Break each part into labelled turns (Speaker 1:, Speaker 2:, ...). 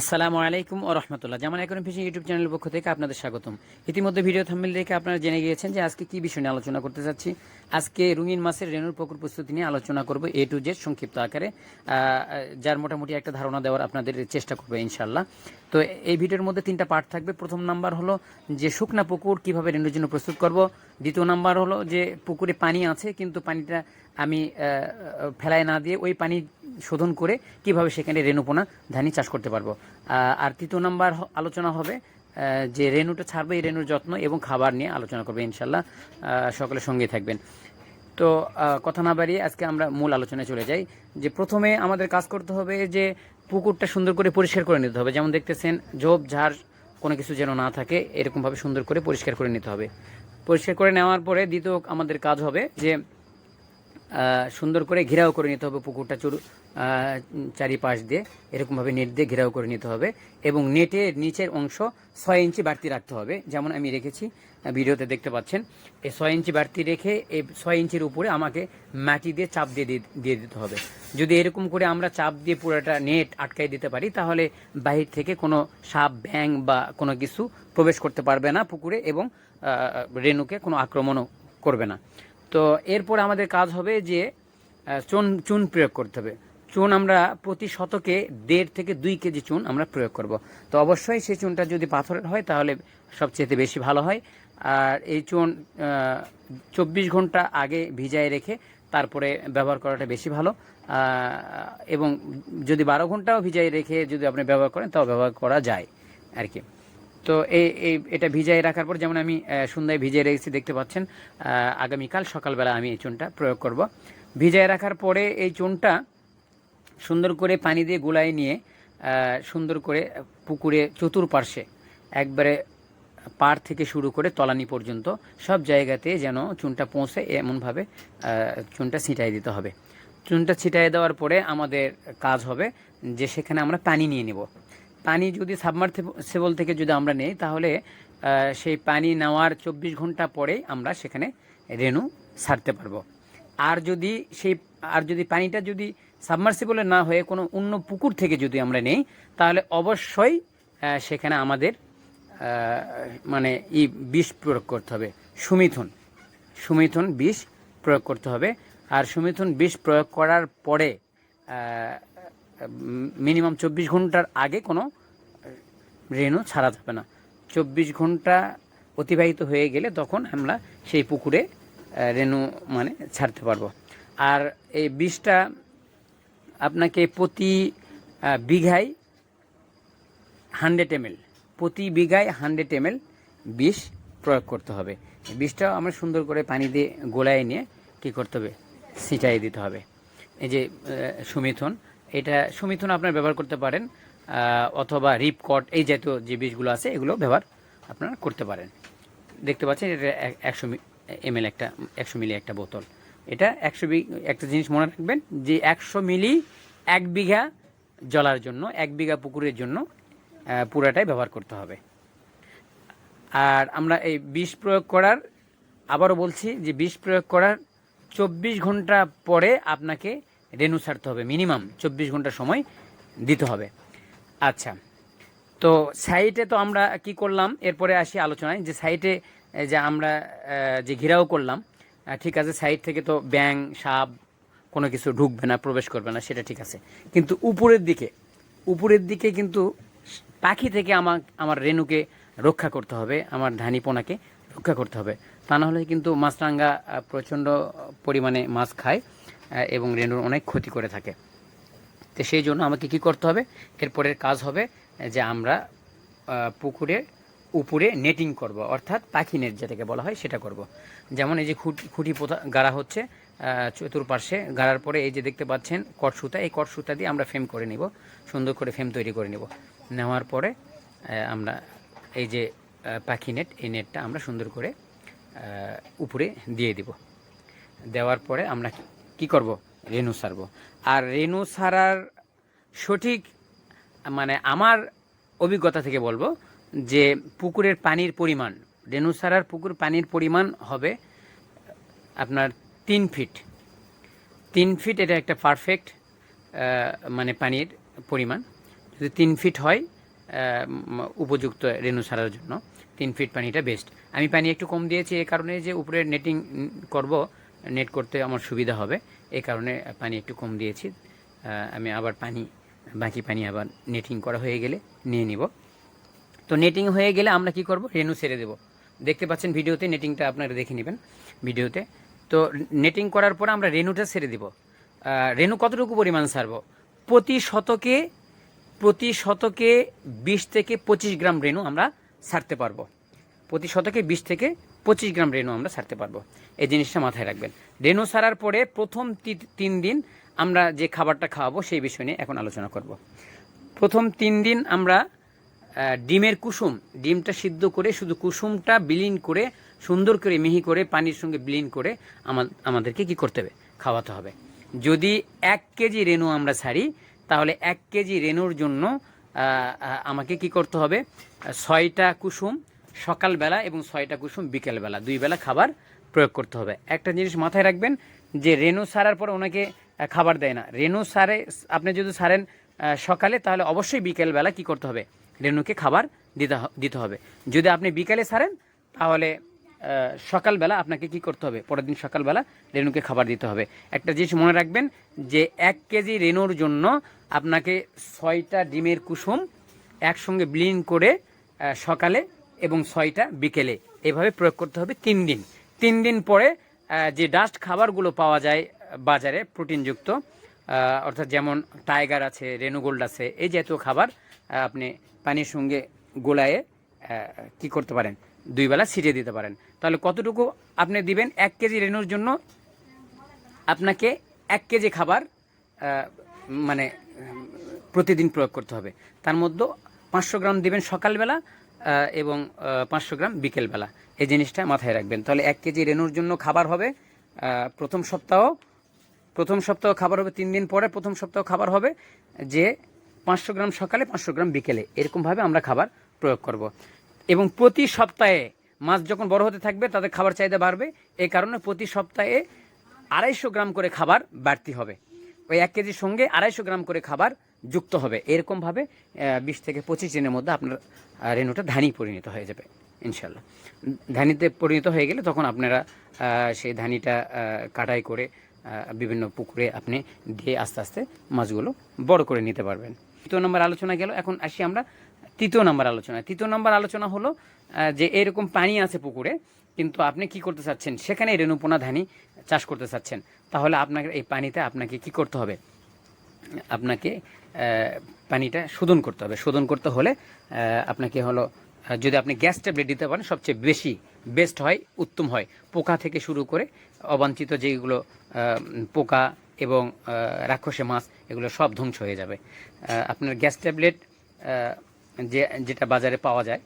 Speaker 1: আসসালামু আলাইকুম ও রহমতুল্লাহ। যেমন এখন ফিশিং ইউটিউব চ্যানেলের পক্ষ থেকে আপনাদের স্বাগতম। ইতিমধ্যে ভিডিও থাম্বেল দেখে আপনারা জেনে গিয়েছেন যে আজকে কি বিষয় নিয়ে আলোচনা করতে যাচ্ছি। আজকে রঙিন মাছের রেণুর পুকুর প্রস্তুতি নিয়ে আলোচনা করব এ টু জেড সংক্ষিপ্ত আকারে। যার মোটামুটি একটা ধারণা দেওয়ার আপনাদের চেষ্টা করব ইনশাল্লাহ তো এই ভিডিওর মধ্যে তিনটা পার্ট থাকবে। প্রথম নাম্বার হলো যে শুকনা পুকুর কীভাবে রেণুর জন্য প্রস্তুত করব। দ্বিতীয় নাম্বার হলো যে পুকুরে পানি আছে, কিন্তু পানিটা আমি ফেলায় না দিয়ে ওই পানি শোধন করে কীভাবে সেখানে রেণুপোনা, ধানি চাষ করতে পারব। আর তৃতীয় নাম্বার আলোচনা হবে যে রেণুটা ছাড়বে, এই রেণুর যত্ন এবং খাবার নিয়ে আলোচনা করবে ইনশাল্লাহ সকলের সঙ্গে থাকবেন। তো কথা না বাড়িয়ে আজকে আমরা মূল আলোচনায় চলে যাই, যে প্রথমে আমাদের কাজ করতে হবে যে পুকুরটা সুন্দর করে পরিষ্কার করে নিতে হবে। যেমন দেখতেছেন, ঝোপ, ঝাড়, কোনো কিছু যেন না থাকে, এরকমভাবে সুন্দর করে পরিষ্কার করে নিতে হবে। পরিষ্কার করে নেওয়ার পরে দ্বিতীয় আমাদের কাজ হবে যে সুন্দর করে ঘেরাও করে নিতে হবে পুকুরটা, চুর চারিপাশ দিয়ে এরকমভাবে নেট দিয়ে ঘেরাও করে নিতে হবে এবং নেটের নিচের অংশ ছয় ইঞ্চি বাড়তি রাখতে হবে। যেমন আমি রেখেছি ভিডিওতে দেখতে পাচ্ছেন। এই ছয় ইঞ্চি বাড়তি রেখে এই ছয় ইঞ্চির উপরে আমাকে মাটি দিয়ে চাপ দিয়ে দিয়ে দিতে হবে। যদি এরকম করে আমরা চাপ দিয়ে পুরোটা নেট আটকাই দিতে পারি, তাহলে বাহির থেকে কোনো সাপ ব্যাং বা কোনো কিছু প্রবেশ করতে পারবে না পুকুরে এবং রেণুকে কোনো আক্রমণও করবে না। তো এরপর আমাদের কাজ হবে যে চুন চুন প্রয়োগ করতে হবে। চুন আমরা প্রতি শতকে দেড় থেকে দুই কেজি চুন আমরা প্রয়োগ করব। তো অবশ্যই সেই চুনটা যদি পাথরের হয় তাহলে সবচেয়ে বেশি ভালো হয়। আর এই চুন চব্বিশ ঘণ্টা আগে ভিজায় রেখে তারপরে ব্যবহার করাটা বেশি ভালো। এবং যদি বারো ঘন্টাও ভিজায় রেখে যদি আপনি ব্যবহার করেন, তাও ব্যবহার করা যায় আর কি। তো এই এই এটা ভিজাই রাখার পর যেমন আমি সন্ধ্যায় ভিজিয়ে রেখেছি, দেখতে পাচ্ছেন আগামীকাল সকালবেলা আমি এই চুনটা প্রয়োগ করব। ভিজায় রাখার পরে এই চুনটা সুন্দর করে পানি দিয়ে গুলাই নিয়ে সুন্দর করে পুকুরে চতুর্পার্শ্বে একবারে পাড় থেকে শুরু করে তলানি পর্যন্ত সব জায়গাতে যেন চুনটা পৌঁছে এমনভাবে চুনটা ছিটাই দিতে হবে। চুনটা ছিটাই দেওয়ার পরে আমাদের কাজ হবে যে সেখানে আমরা পানি নিয়ে নেব। পানি যদি সাবমার্সেবল থেকে যদি আমরা নেই, তাহলে সেই পানি নেওয়ার চব্বিশ ঘণ্টা পরেই আমরা সেখানে রেণু ছাড়তে পারব। আর যদি সেই, আর যদি পানিটা যদি সাবমার্সিবলে না হয়ে কোনো অন্য পুকুর থেকে যদি আমরা নেই, তাহলে অবশ্যই সেখানে আমাদের মানে ই বিষ প্রয়োগ করতে হবে। সুমিথুন সুমিথুন বিষ প্রয়োগ করতে হবে। আর সুমিথুন বিষ প্রয়োগ করার পরে মিনিমাম চব্বিশ ঘণ্টার আগে কোনো রেণু ছাড়া যাবে না। চব্বিশ ঘণ্টা অতিবাহিত হয়ে গেলে তখন আমরা সেই পুকুরে রেণু মানে ছাড়তে পারব। আর এই বিষটা আপনাকে প্রতি বিঘায় হান্ড্রেড এমএল প্রতি বিঘায় হান্ড্রেড এমএল বিষ প্রয়োগ করতে হবে। এই বিষটা আমরা সুন্দর করে পানি দিয়ে গোলায় নিয়ে কী করতে হবে? ছিটাই দিতে হবে। এই যে সুমিথন, এটা সুমিথন আপনার ব্যবহার করতে পারেন অথবা রিপকট এই জাতীয় যে বিষগুলো আছে, এগুলো ব্যবহার আপনারা করতে পারেন। দেখতে পাচ্ছেন, এটা এক- একশো এমএল একটা, একশো মিলি একটা বোতল। এটা একশো একটা জিনিস মনে রাখবেন যে একশো মিলি এক বিঘা জলার জন্য, এক বিঘা পুকুরের জন্য পুরাটাই ব্যবহার করতে হবে। আর আমরা এই বিষ প্রয়োগ করার, আবারও বলছি যে বিষ প্রয়োগ করার চব্বিশ ঘণ্টা পরে আপনাকে রেণু ছাড়তে হবে, মিনিমাম চব্বিশ ঘণ্টা সময় দিতে হবে। আচ্ছা তো সাইটে তো আমরা কি করলাম? এরপরে আসি আলোচনায় যে সাইটে যে আমরা যে ঘেরাও করলাম ঠিক আছে, সাইড থেকে তো ব্যাং সাপ, কোনো কিছু ঢুকবে না, প্রবেশ করবে না, সেটা ঠিক আছে। কিন্তু উপরের দিকে উপরের দিকে কিন্তু পাখি থেকে আমার আমার রেণুকে রক্ষা করতে হবে, আমার ধানিপোনাকে রক্ষা করতে হবে। তা না হলে কিন্তু মাছরাঙ্গা প্রচণ্ড পরিমাণে মাছ খায় এবং রেণুর অনেক ক্ষতি করে থাকে। তো সেই জন্য আমাকে কি করতে হবে? এরপরের কাজ হবে যে আমরা পুকুরে উপরে নেটিং করব, অর্থাৎ পাখি নেট যেটাকে বলা হয় সেটা করব। যেমন এই যে খুঁটি খুঁটি পোতা গাড়া হচ্ছে চতুর্পার্শ্বে, গাড়ার পরে এই যে দেখতে পাচ্ছেন কট সুতা এই কট সুতা দিয়ে আমরা ফ্রেম করে নিব, সুন্দর করে ফ্রেম তৈরি করে নিব। নেওয়ার পরে আমরা এই যে পাখি নেট এই নেটটা আমরা সুন্দর করে উপরে দিয়ে দিব। দেওয়ার পরে আমরা কি করব? রেণু সারব। আর রেণু সারার সঠিক মানে আমার অভিজ্ঞতা থেকে বলব যে পুকুরের পানির পরিমাণ রেণু সারার পুকুর পানির পরিমাণ হবে আপনার তিন ফিট। তিন ফিট এটা একটা পারফেক্ট মানে পানির পরিমাণ। যদি তিন ফিট হয় উপযুক্ত রেনু ছাড়ার জন্য, তিন ফিট পানিটা বেস্ট আমি পানি একটু কম দিয়েছি এই কারণে যে উপরে নেটিং করব নেট করতে আমার সুবিধা হবে। এই কারণে পানি একটু কম দিয়েছি। আমি আবার পানি, বাকি পানি আবার নেটিং করা হয়ে গেলে নিয়ে নিব। তো নেটিং হয়ে গেলে আমরা কি করব? রেনু ছেড়ে দেব। দেখতে পাচ্ছেন ভিডিওতে নেটিংটা আপনারা দেখে নেবেন ভিডিওতে। তো নেটিং করার পর আমরা রেনুটা ছেড়ে দিব। রেনু কতটুকু পরিমাণ ছাড়বো? প্রতি শতকে প্রতি শতকে বিশ থেকে পঁচিশ গ্রাম রেনু আমরা ছাড়তে পারব। প্রতি শতকে বিশ থেকে পঁচিশ গ্রাম রেনু আমরা ছাড়তে পারব। এই জিনিসটা মাথায় রাখবেন। রেনু ছাড়ার পরে প্রথম তিন দিন আমরা যে খাবারটা খাওয়াবো সেই বিষয় নিয়ে এখন আলোচনা করব। প্রথম তিন দিন আমরা ডিমের কুসুম। ডিমটা সিদ্ধ করে শুধু কুসুমটা বিলীন করে, সুন্দর করে মিহি করে পানির সঙ্গে বিলীন করে আমাদেরকে কি করতে হবে? খাওয়াতে হবে। যদি এক কেজি রেনু আমরা ছাড়ি, তাহলে এক কেজি রেনুর জন্য আমাকে কি করতে হবে? ছয়টা কুসুম সকালবেলা এবং ছয়টা কুসুম বিকেলবেলা, দুই বেলা খাবার প্রয়োগ করতে হবে। একটা জিনিস মাথায় রাখবেন যে রেনু সারার পর ওনাকে খাবার দেয় না। রেনু সারে আপনি যদি সারেন সকালে, তাহলে অবশ্যই বিকেলবেলা কি করতে হবে? রেনুকে খাবার দিতে দিতে হবে। যদি আপনি বিকেলে সারেন, তাহলে সকালবেলা আপনাকে কি করতে হবে? পরের দিন সকালবেলা রেনুকে খাবার দিতে হবে। একটা জিনিস মনে রাখবেন যে, এক কেজি রেনুর জন্য আপনাকে ছয়টা ডিমের কুসুম একসঙ্গে ব্লিন করে সকালে এবং ছয়টা বিকেলে এভাবে প্রয়োগ করতে হবে তিন দিন। তিন দিন পরে যে ডাস্ট খাবারগুলো পাওয়া যায় বাজারে প্রোটিনযুক্ত অর্থাৎ যেমন টাইগার আছে রেনু গোল্ড আছে, এই জাতীয় খাবার আপনি পানির সঙ্গে গোলায়ে কি করতে পারেন? দুই বেলা ছিটিয়ে দিতে পারেন। তাহলে কতটুকু আপনি দিবেন? এক কেজি রেনুর জন্য আপনাকে এক কেজি খাবার মানে প্রতিদিন প্রয়োগ করতে হবে। তার মধ্যে পাঁচশো গ্রাম দিবেন সকালবেলা এবং পাঁচশো গ্রাম বিকেলবেলা। এই জিনিসটা মাথায় রাখবেন। তাহলে এক কেজি রেনুর জন্য খাবার হবে প্রথম সপ্তাহ প্রথম সপ্তাহ খাবার হবে তিন দিন পরে প্রথম সপ্তাহ খাবার হবে, যে পাঁচশো গ্রাম সকালে, পাঁচশো গ্রাম বিকেলে। এরকমভাবে আমরা খাবার প্রয়োগ করব। এবং প্রতি সপ্তাহে মাছ যখন বড় হতে থাকবে, তাদের খাবার চাহিদা বাড়বে। এই কারণে প্রতি সপ্তাহে আড়াইশো গ্রাম করে খাবার বাড়তি হবে। ওই এক কেজির সঙ্গে আড়াইশো গ্রাম করে খাবার যুক্ত হবে। এরকমভাবে বিশ থেকে পঁচিশ দিনের মধ্যে আপনার রেনুটা ধানি পরিণত হয়ে যাবে ইনশাল্লাহ ধানিতে পরিণত হয়ে গেলে তখন আপনারা সেই ধানিটা কাটাই করে বিভিন্ন পুকুরে আপনি দিয়ে আস্তে আস্তে মাছগুলো বড় করে নিতে পারবেন। তৃতীয় নম্বর আলোচনা গেল, এখন আসি আমরা তৃতীয় নম্বর আলোচনা তৃতীয় নম্বর আলোচনা হলো যে এরকম পানি আছে পুকুরে, কিন্তু আপনি কি করতে চাচ্ছেন? সেখানে রেণুপোনা ধানি চাষ করতে চাচ্ছেন। তাহলে আপনাকে এই পানিতে আপনাকে কি করতে হবে? আপনাকে পানিটা শোধন করতে হবে। শোধন করতে হলে আপনাকে হলো যদি আপনি গ্যাস ট্যাবলেট দিতে পারেন, সবচেয়ে বেশি বেস্ট হয়, উত্তম হয়। পোকা থেকে শুরু করে অবাঞ্ছিত যেগুলো পোকা এবং রাক্ষসে মাছ, এগুলো সব ধ্বংস হয়ে যাবে। আপনার গ্যাস ট্যাবলেট যে, যেটা বাজারে পাওয়া যায়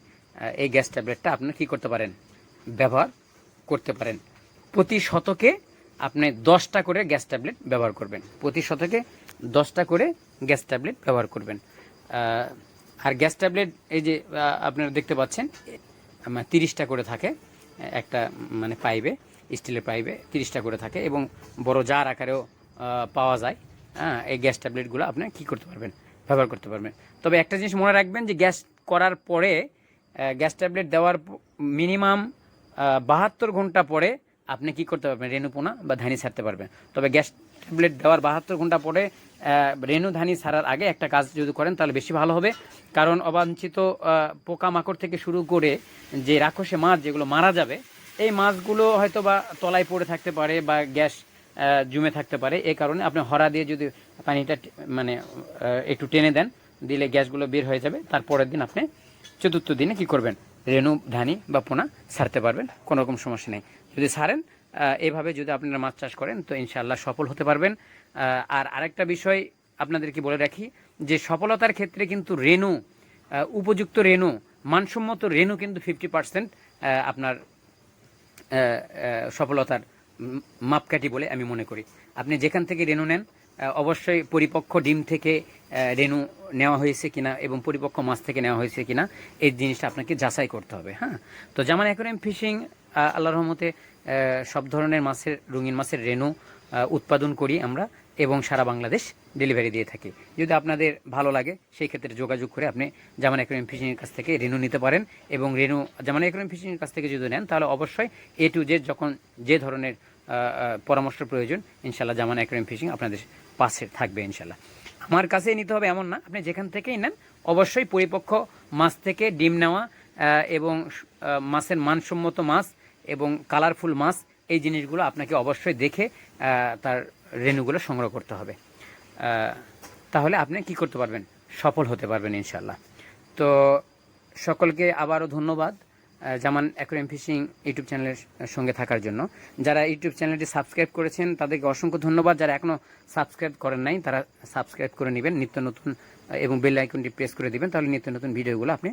Speaker 1: এই গ্যাস ট্যাবলেটটা আপনার কি করতে পারেন? ব্যবহার করতে পারেন। প্রতি শতকে আপনি দশটা করে গ্যাস ট্যাবলেট ব্যবহার করবেন। প্রতি শতকে দশটা করে গ্যাস ট্যাবলেট ব্যবহার করবেন। আর গ্যাস ট্যাবলেট, এই যে আপনারা দেখতে পাচ্ছেন তিরিশটা করে থাকে, একটা মানে পাইপে, স্টিলের পাইপে তিরিশটা করে থাকে এবং বড় জার আকারেও পাওয়া যায়। হ্যাঁ এই গ্যাস ট্যাবলেটগুলো আপনি কী করতে পারবেন? ব্যবহার করতে পারবেন। তবে একটা জিনিস মনে রাখবেন যে গ্যাস করার পরে গ্যাস ট্যাবলেট দেওয়ার মিনিমাম বাহাত্তর ঘণ্টা পরে আপনি কি করতে পারবেন? রেণুপোনা বা ধানি ছাড়তে পারবেন। তবে গ্যাস ট্যাবলেট দেওয়ার বাহাত্তর ঘণ্টা পরে রেণু ধানি ছাড়ার আগে একটা কাজ যদি করেন, তাহলে বেশি ভালো হবে। কারণ অবাঞ্ছিত পোকামাকড় থেকে শুরু করে যে রাক্ষসে মাছ যেগুলো মারা যাবে, এই মাছগুলো হয়তো বা তলায় পড়ে থাকতে পারে বা গ্যাস জমে থাকতে পারে। এই কারণে আপনি হরা দিয়ে যদি পানিটা মানে একটু টেনে দেন, দিলে গ্যাসগুলো বের হয়ে যাবে। তারপরের দিন আপনি চতুর্থ দিনে কি করবেন? রেণু, ধানি বা পোনা ছাড়তে পারবেন, কোনো রকম সমস্যা নেই। যদি ছাড়েন এভাবে যদি আপনারা মাছ চাষ করেন, তো ইনশাআল্লাহ সফল হতে পারবেন। আর আরেকটা বিষয় আপনাদেরকে বলে রাখি, যে সফলতার ক্ষেত্রে কিন্তু রেণু উপযুক্ত রেণু, মানসম্মত রেণু কিন্তু ফিফটি পার্সেন্ট আপনার সফলতার মাপকাঠি বলে আমি মনে করি। আপনি যেখান থেকে রেণু নেন অবশ্যই পরিপক্ক ডিম থেকে রেণু নেওয়া হয়েছে কিনা এবং পরিপক্ক মাছ থেকে নেওয়া হয়েছে কিনা, এই জিনিসটা আপনাকে যাচাই করতে হবে হ্যাঁ? তো যেমন অ্যাকোরিয়াম ফিশিং আল্লাহ রহমতে সব ধরনের মাছের, রঙিন মাছের রেণু উৎপাদন করি আমরা। এবং সারা বাংলাদেশ ডেলিভারি দিয়ে থাকি। যদি আপনাদের ভালো লাগে, সেই ক্ষেত্রে যোগাযোগ করে আপনি জামান অ্যাকোরিয়াম ফিশিংয়ের কাছ থেকে রেনু নিতে পারেন এবং রেনু, জামান অ্যাকোরিয়াম ফিশিংয়ের কাছ থেকে যদি নেন, তাহলে অবশ্যই এ টু জেড যখন যে ধরনের পরামর্শ প্রয়োজন, ইনশাল্লাহ জামান অ্যাকোরিয়াম ফিশিং আপনাদের পাশে থাকবে ইনশাল্লাহ। আমার কাছেই নিতে হবে এমন না, আপনি যেখান থেকেই নেন, অবশ্যই পরিপক্ক মাছ থেকে ডিম নেওয়া এবং মাছের মানসম্মত মাছ এবং কালারফুল মাছ, এই জিনিসগুলো আপনাকে অবশ্যই দেখে তার রেণুগুলো সংগ্রহ করতে হবে। তাহলে আপনি কি করতে পারবেন? সফল হতে পারবেন ইনশাল্লাহ তো সকলকে আবারও ধন্যবাদ যেমন অ্যাকোরিয়াম ফিশিং ইউটিউব চ্যানেলের সঙ্গে থাকার জন্য। যারা ইউটিউব চ্যানেলটি সাবস্ক্রাইব করেছেন, তাদেরকে অসংখ্য ধন্যবাদ। যারা এখনও সাবস্ক্রাইব করেন নাই, তারা সাবস্ক্রাইব করে নেবেন। নিত্য নতুন এবং বেল আইকনটি প্রেস করে দিবেন, তাহলে নিত্য নতুন ভিডিওগুলো আপনি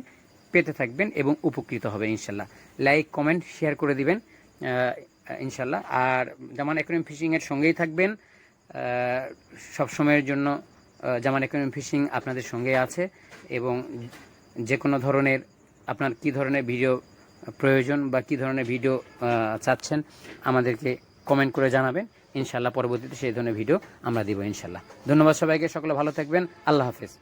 Speaker 1: পেতে থাকবেন এবং উপকৃত হবেন ইনশাল্লাহ লাইক, কমেন্ট, শেয়ার করে দিবেন ইনশাল্লাহ আর যেমন অ্যাকোরিয়াম ফিশিংয়ের সঙ্গেই থাকবেন। সব সময়ের জন্য জামান একাডেমি ফিশিং আপনাদের সঙ্গে আছে এবং যে কোনো ধরনের আপনার কি ধরনের ভিডিও প্রয়োজন বা কি ধরনের ভিডিও চাচ্ছেন, আমাদেরকে কমেন্ট করে জানাবেন। ইনশাল্লাহ পরবর্তীতে সেই ধরনের ভিডিও আমরা দিব ইনশাল্লাহ ধন্যবাদ সবাইকে, সকলে ভালো থাকবেন। আল্লাহ হাফেজ।